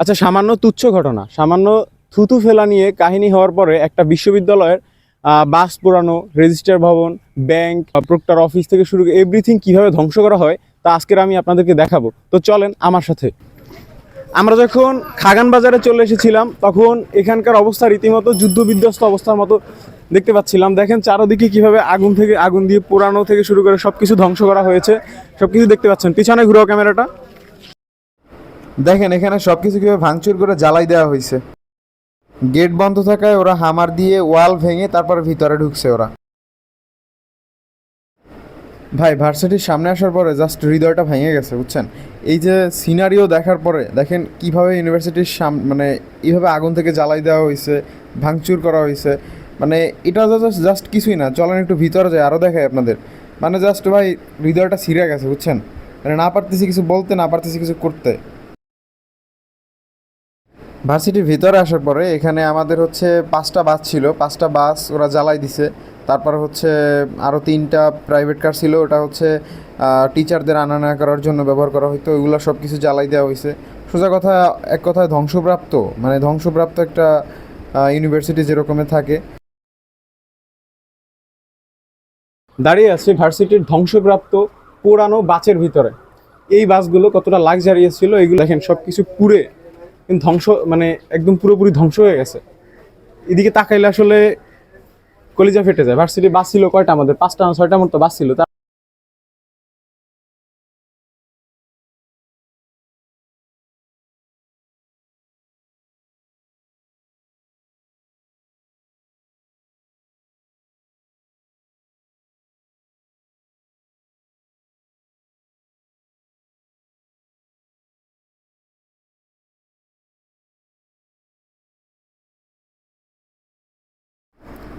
আচ্ছা সামান্য তুচ্ছ ঘটনা, সামান্য থুতু ফেলা নিয়ে কাহিনী হওয়ার পরে একটা বিশ্ববিদ্যালয়ের বাস পোড়ানো রেজিস্টার ভবন, ব্যাংক প্রক্টর অফিস থেকে শুরু করে এভরিথিং কীভাবে ধ্বংস করা হয়, তা আজকের আমি আপনাদেরকে দেখাবো। তো চলেন আমার সাথে। আমরা যখন খাগান বাজারে চলে এসেছিলাম, তখন এখানকার অবস্থা রীতিমতো যুদ্ধ বিধ্বস্ত অবস্থার মতো দেখতে পাচ্ছিলাম। দেখেন চারোদিকে কীভাবে আগুন থেকে, আগুন দিয়ে পোড়ানো থেকে শুরু করে সব কিছু ধ্বংস করা হয়েছে। সব কিছু দেখতে পাচ্ছেন। পিছনে ঘুরো ক্যামেরাটা। দেখেন, এখানে সবকিছু কীভাবে ভাঙচুর করে জ্বালাই দেওয়া হয়েছে। গেট বন্ধ থাকায় ওরা হামার দিয়ে ওয়াল ভেঙে তারপর ভিতরে ঢুকছে ওরা। ভাই, ভার্সিটির সামনে আসার পরে জাস্ট হৃদয়টা ভেঙে গেছে, বুঝছেন? এই যে সিনারিও দেখার পরে, দেখেন কীভাবে ইউনিভার্সিটির সাম মানে এইভাবে আগুন থেকে জ্বালাই দেওয়া হয়েছে, ভাঙচুর করা হয়েছে। মানে এটা জাস্ট জাস্ট কিছুই না। চলেন একটু ভিতরে যায় আরও দেখায় আপনাদের। মানে জাস্ট ভাই, হৃদয়টা ছিঁড়ে গেছে, বুঝছেন? মানে না পারতেছি কিছু বলতে, না পারতেছি কিছু করতে। ভার্সিটির ভিতরে আসার পরে এখানে আমাদের হচ্ছে পাঁচটা বাস ছিল। পাঁচটা বাস ওরা জ্বালাই দিছে। তারপর হচ্ছে আরও তিনটা প্রাইভেট কার ছিল। ওটা হচ্ছে টিচারদের আনা নেওয়া করার জন্য ব্যবহার করা হতো ওইগুলো সব কিছু জ্বালাই দেওয়া হয়েছে সোজা কথা, এক কথায় ধ্বংসপ্রাপ্ত মানে ধ্বংসপ্রাপ্ত একটা ইউনিভার্সিটি যেরকমের থাকে। দাঁড়িয়ে আছে ভার্সিটির ধ্বংসপ্রাপ্ত পুরানো বাসের ভিতরে। এই বাসগুলো কতটা লাক্সারিয়াস ছিল, এগুলো দেখেন সব কিছু পুড়ে। কিন্তু ধ্বংস মানে একদম পুরোপুরি ধ্বংস হয়ে গেছে। এদিকে তাকাইলে আসলে কলিজা ফেটে যায়। ভার্সিটি বাস কয়টা? আমাদের পাঁচটা ছয়টা মতো বাস ছিল।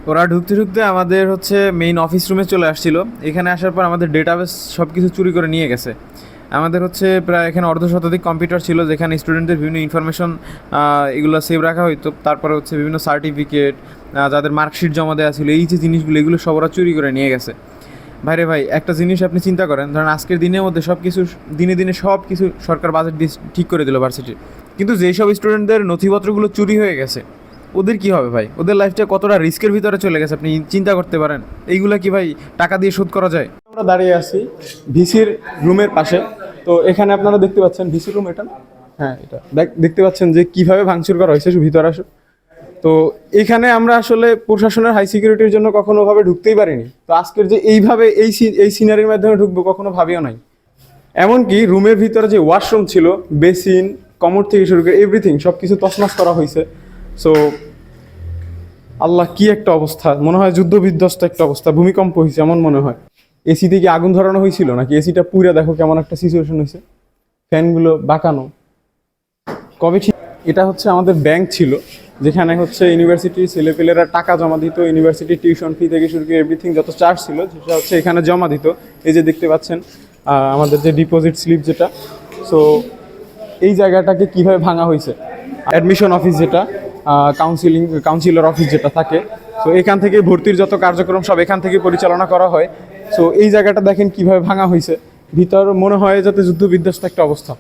ওরা ঢুকতে ঢুকতে আমাদের হচ্ছে মেইন অফিস রুমে চলে আসছিল। এখানে আসার পর আমাদের ডেটাবেস সব কিছু চুরি করে নিয়ে গেছে। আমাদের হচ্ছে প্রায় এখানে অর্ধ শতাধিক কম্পিউটার ছিল, যেখানে স্টুডেন্টদের বিভিন্ন ইনফরমেশন এগুলো সেভ রাখা হতো তারপরে হচ্ছে বিভিন্ন সার্টিফিকেট যাদের মার্কশিট জমা দেওয়া ছিল, এই যে জিনিসগুলো, এগুলো সব ওরা চুরি করে নিয়ে গেছে। ভাইরে ভাই, একটা জিনিস আপনি চিন্তা করেন, ধরেন আজকের দিনের মধ্যে সব কিছু দিনে দিনে সব কিছু সরকার বাজেট দিয়ে ঠিক করে দিল ভার্সিটির কিন্তু যেই সব স্টুডেন্টদের নথিপত্রগুলো চুরি হয়ে গেছে ওদের কি হবে ভাই? ওদের লাইফটা কতটা রিস্কের ভিতরে চলে গেছে, আপনি চিন্তা করতে পারেন। এইগুলা কি ভাই টাকা দিয়ে শোধ করা যায়? আমরা দাঁড়িয়ে আছি ভিসির রুমের পাশে। তো এখানে আপনারা দেখতে পাচ্ছেন, ভিসির রুম এটা? হ্যাঁ এটা। দেখ- দেখতে পাচ্ছেন যে কীভাবে ভাঙচুর করা হয়েছে ভিতরে আসো। তো এখানে আমরা আসলে প্রশাসনের হাই সিকিউরিটির জন্য কখনো ভাবে ঢুকতেই পারিনি। তো আজকের যে এইভাবে এই এই সিনারির মাধ্যমে ঢুকবো কখনো ভাবিও নাই। এমনকি রুমের ভিতরে যে ওয়াশরুম ছিল বেসিন কমর থেকে শুরু করে এভরিথিং সব কিছু তছনছ করা হয়েছে। সো আল্লাহ কি একটা অবস্থা? মনে হয় যুদ্ধ বিধ্বস্ত একটা অবস্থা, ভূমিকম্প হয়েছে এমন মনে হয়। এসি থেকে আগুন ধরানো হয়েছিল নাকি এসিটা পুরা দেখো কেমন একটা সিচুয়েশন হয়েছে ফ্যানগুলো বাঁকানো। কবে ঠিক এটা হচ্ছে আমাদের ব্যাংক ছিল, যেখানে হচ্ছে ইউনিভার্সিটির ছেলেপেলেরা টাকা জমা দিত ইউনিভার্সিটির টিউশন ফি থেকে শুরু করে এভরিথিং যত চার্জ ছিল, সেটা হচ্ছে এখানে জমা দিত। এই যে দেখতে পাচ্ছেন আমাদের যে ডিপোজিট স্লিপ যেটা। সো এই জায়গাটাকে কীভাবে ভাঙা হয়েছে অ্যাডমিশন অফিস যেটা কাউন্সিলিং কাউন্সিলর অফিস যেটা থাকে। সো এখান থেকে ভর্তির যত কার্যক্রম সব এখান থেকে পরিচালনা করা হয়। সো এই জায়গাটা দেখেন কীভাবে ভাঙা হয়েছে ভিতর মনে হয় যাতে যুদ্ধ বিধ্বস্ত একটা অবস্থা।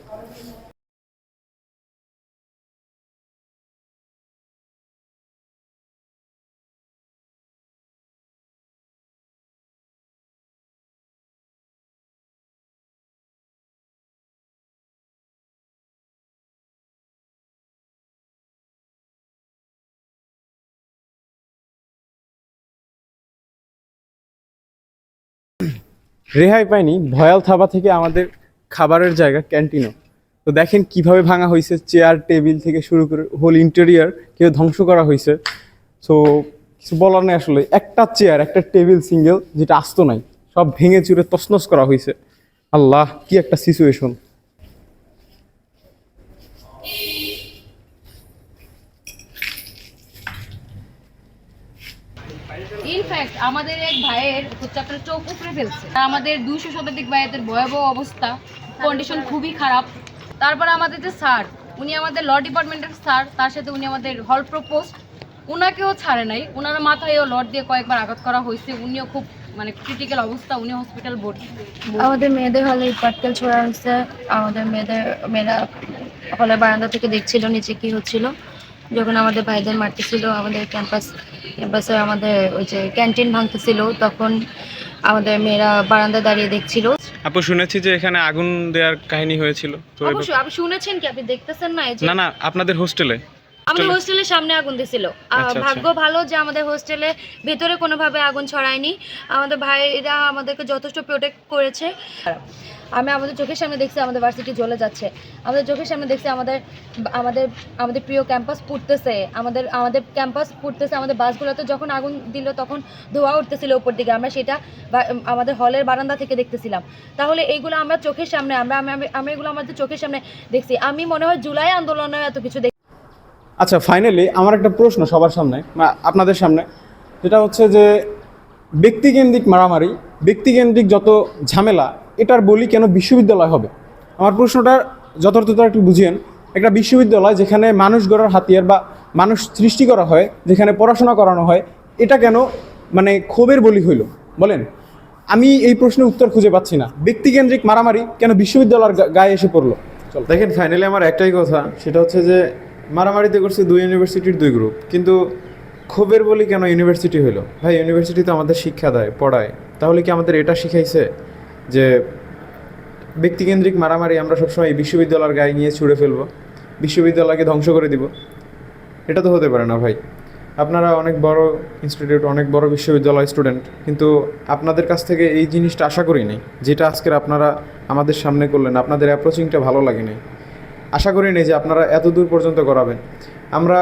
রেহাই পায়নি ভয়াল থাবা থেকে আমাদের খাবারের জায়গা, ক্যান্টিনও। তো দেখেন কীভাবে ভাঙা হয়েছে চেয়ার, টেবিল থেকে শুরু করে হোল ইন্টেরিয়ার কেউ ধ্বংস করা হয়েছে সো কিছু বলার নেই আসলে, একটা চেয়ার, একটা টেবিল সিঙ্গেল, যেটা আসতো নাই, সব ভেঙে চুরে তসনস করা হয়েছে আল্লাহ, কি একটা সিচুয়েশন ইনফ্যাক্ট আমাদের এক ভাইয়ের হচ্ছে আপনার চোখ উপড়ে ফেলছে। আমাদের দুইশো শতাধিক ভাইয়ের ভয়াবহ অবস্থা। কন্ডিশন খুবই খারাপ। তারপর আমাদের যে স্যার, উনি আমাদের ল ডিপার্টমেন্টের স্যার, তার সাথে উনি আমাদের হল প্রপোস্ট উনাকেও ছাড়ে নাই। ওনার মাথায়ও লট দিয়ে কয়েকবার আঘাত করা হয়েছে। উনিও খুব মানে ক্রিটিক্যাল অবস্থা। উনি হসপিটাল ভর্তি। আমাদের মেয়েদের হলে পাটকেল ছোড়া হয়েছে। আমাদের মেয়েদের, মেয়েরা হলের বারান্দা থেকে দেখছিল, নিচে কি হচ্ছিল। যখন আমাদের ভাইদের মারতেছিল আমাদের ক্যাম্পাস ক্যাম্পাসে আমাদের ওই যে ক্যান্টিন ভাঙতেছিল তখন আমাদের মেয়েরা বারান্দা দাঁড়িয়ে দেখছিল। আপু শুনেছি যে এখানে আগুন দেওয়ার কাহিনী হয়েছিল। তো অবশ্যই আপনি শুনেছেন কি? আপনি দেখতেছেন না এই যে? না না আপনাদের হোস্টেলে আমাদের হোস্টেলের সামনে আগুন দিছিল। আচ্ছা। ভাগ্য ভালো যে আমাদের হোস্টেলে ভেতরে কোনোভাবে আগুন ছড়ায়নি। আমাদের ভাইরা আমাদেরকে যথেষ্ট প্রোটেক্ট করেছে। আমি আমাদের চোখের সামনে দেখছি আমাদের ভার্সিটি জ্বলে যাচ্ছে। আমাদের চোখের সামনে দেখছি আমাদের আমাদের আমাদের প্রিয় ক্যাম্পাস পুড়তেছে। আমাদের আমাদের ক্যাম্পাস পুড়তেছে। আমাদের বাসগুলোতে যখন আগুন দিল তখন ধোঁয়া উঠতেছিল উপর দিকে আমরা সেটা আমাদের হলের বারান্দা থেকে দেখতেছিলাম। তাহলে এইগুলো আমরা চোখের সামনে আমরা আমি আমি- আমি এগুলো আমাদের চোখের সামনে দেখছি। আমি মনে হয় জুলাই আন্দোলনে এত কিছু দেখি আচ্ছা ফাইনালি আমার একটা প্রশ্ন সবার সামনে আপনাদের সামনে। যেটা হচ্ছে যে ব্যক্তিকেন্দ্রিক মারামারি, ব্যক্তিকেন্দ্রিক যত ঝামেলা, এটার বলি কেন বিশ্ববিদ্যালয় হবে? আমার প্রশ্নটা যথার্থতা একটু বুঝিয়েন। একটা বিশ্ববিদ্যালয় যেখানে মানুষ গড়ার হাতিয়ার বা মানুষ সৃষ্টি করা হয়, যেখানে পড়াশোনা করানো হয়, এটা কেন মানে ক্ষোভের বলি হইল? বলেন। আমি এই প্রশ্নের উত্তর খুঁজে পাচ্ছি না। ব্যক্তিকেন্দ্রিক মারামারি কেন বিশ্ববিদ্যালয়ের গায়ে এসে পড়ল? দেখেন ফাইনালি আমার একটাই কথা, সেটা হচ্ছে যে মারামারিতে করছে দুই ইউনিভার্সিটির দুই গ্রুপ কিন্তু ক্ষোভের বলি কেন ইউনিভার্সিটি হলো ভাই ইউনিভার্সিটি তো আমাদের শিক্ষা দেয়, পড়ায়। তাহলে কি আমাদের এটা শিখাইছে? যে ব্যক্তিকেন্দ্রিক মারামারি আমরা সবসময় বিশ্ববিদ্যালয়ের গায়ে নিয়ে ছুঁড়ে ফেলব, বিশ্ববিদ্যালয়কে ধ্বংস করে দিব। এটা তো হতে পারে না ভাই। আপনারা অনেক বড় ইনস্টিটিউট অনেক বড় বিশ্ববিদ্যালয় স্টুডেন্ট কিন্তু আপনাদের কাছ থেকে এই জিনিসটা আশা করি নাই, যেটা আজকের আপনারা আমাদের সামনে করলেন। আপনাদের অ্যাপ্রোচিংটা ভালো লাগে নাই আশা করি নাই যে আপনারা এত দূর পর্যন্ত করাবেন আমরা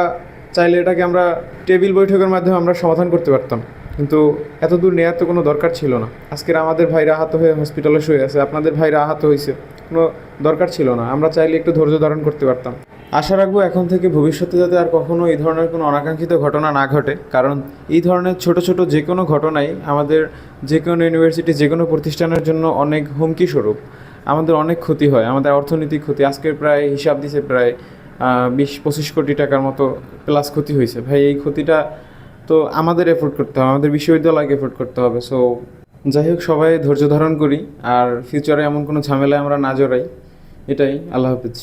চাইলে এটাকে আমরা টেবিল বৈঠকের মাধ্যমে আমরা সমাধান করতে পারতাম। কিন্তু এত দূর নেওয়ার তো কোনো দরকার ছিল না। আজকের আমাদের ভাইরা আহত হয়ে হসপিটালে শুয়ে আছে, আপনাদের ভাইরা আহত হয়েছে, কোনো দরকার ছিল না। আমরা চাইলে একটু ধৈর্য ধারণ করতে পারতাম। আশা রাখব এখন থেকে ভবিষ্যতে যাতে আর কখনো এই ধরনের কোনো অনাকাঙ্ক্ষিত ঘটনা না ঘটে, কারণ এই ধরনের ছোট ছোট যে কোনো ঘটনাই আমাদের যে কোনো ইউনিভার্সিটি যে কোনো প্রতিষ্ঠানের জন্য অনেক হুমকি স্বরূপ। আমাদের অনেক ক্ষতি হয়, আমাদের অর্থনৈতিক ক্ষতি আজকে প্রায় হিসাব দিছে প্রায় বিশ পঁচিশ কোটি টাকার মতো প্লাস ক্ষতি হয়েছে। ভাই, এই ক্ষতিটা তো আমাদের এফোর্ড করতে হবে, আমাদের বিশ্ববিদ্যালয়কে এফোর্ড করতে হবে। সো যাই হোক, সবাই ধৈর্য ধারণ করি, আর ফিউচারে এমন কোনো ঝামেলায় আমরা না জড়াই, এটাই। আল্লাহ হাফিজ।